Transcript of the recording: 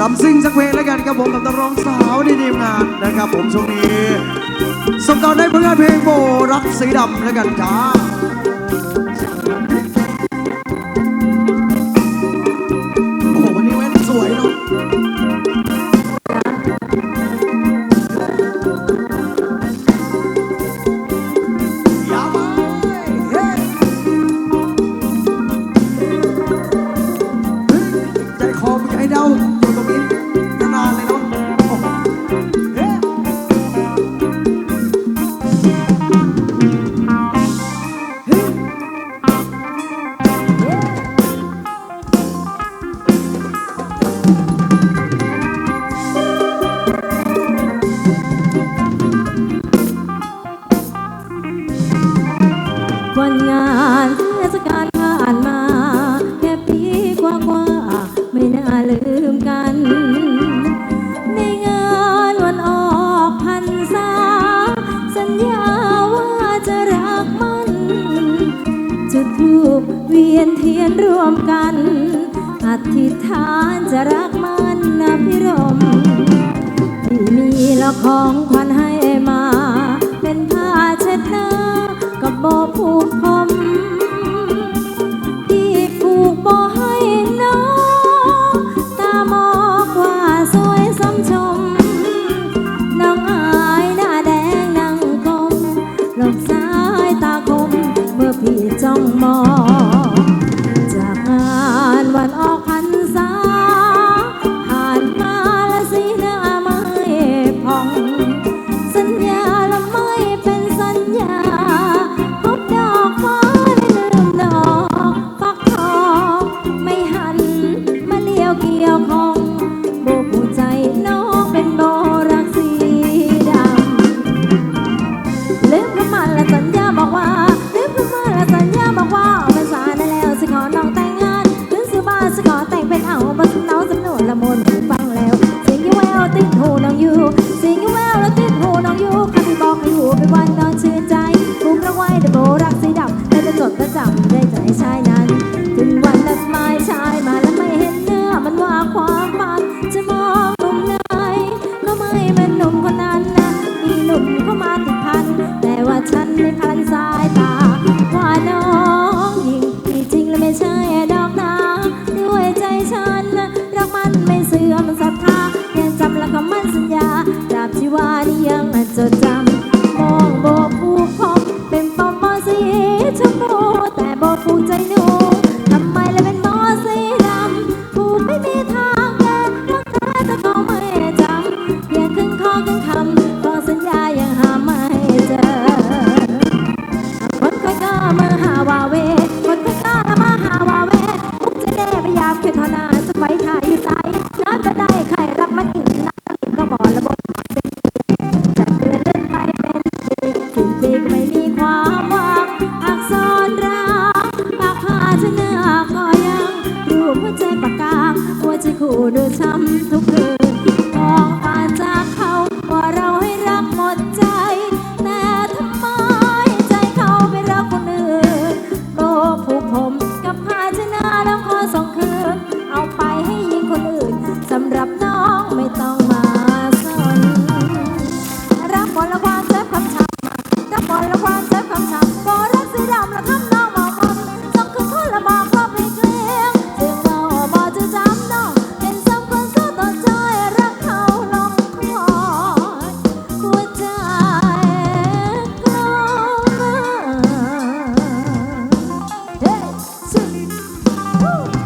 รำซิ่งสักเพลงแล้วกันครับผมกับนักร้องสาวในทีมงานนะครับผมช่วงนี้สมก่อได้ผลงานเพลงโบรักสีดำแล้วกันจ้าียนเทียนร่วมกัน อธิษฐานจะรัก อกนา หัวใจปากกางหัวใจขู่ดูช้ำทุกคืนมองตาจากเขาว่าเราให้รักหมดใจ แต่ทำไมใจเขาไปรักคนอื่นโลผูกผม Woo!